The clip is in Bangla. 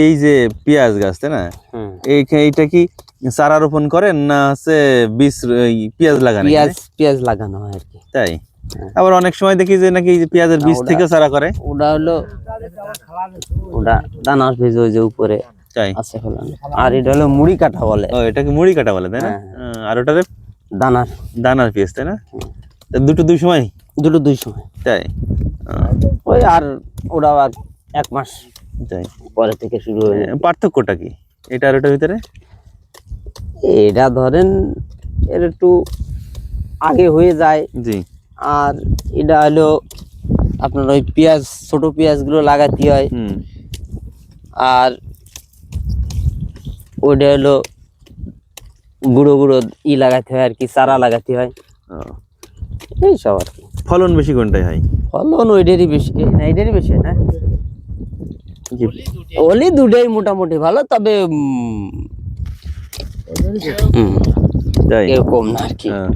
এই যে পেঁয়াজ গাছ তাই না? এইটা কি চারা রোপণ করেন না হচ্ছে বীজ পেঁয়াজ লাগানো পেঁয়াজ পেঁয়াজ লাগানো হয় আর কি। তাই? হ্যাঁ। আবার অনেক সময় দেখি যে নাকি পেঁয়াজের বীজ থেকে চারা করে। ওটা হলো ওটা দানার বীজ ওই যে উপরে তাই? আছে ফেলানো আর এটা হলো মুড়ি কাটা বলে। ও এটাকে মুড়ি কাটা বলে তাই না? হ্যাঁ। আর ওটারে দানার। দানার পেঁয়াজ তাই না? দুটো দুই সময়? দুটো দুই সময়। তাই? ওই আর ওটা আর এক মাস তাই। পরে থেকে শুরু হয়ে আহ, পার্থক্যটা কি? এটা আর ওটার ভিতরে? এটা ধরেন এর একটু আগে হয়ে যায়। জি। আর এটা হলো আপনার ওই পেঁয়াজ ছোট পেঁয়াজগুলো লাগাতে হয়। আর ওইটা হলো গুঁড়ো গুঁড়ো ই লাগাতে হয় আর কি চারা লাগাতে হয়। ও, এইসব আর কি। ফলন বেশি কোনটাই হয়? ফলন ওইটারই বেশি এই না এইটারই বেশি না। ওলি দুটাই। মোটামুটি ভালো তবে এরকম না আর কি। হ্যাঁ।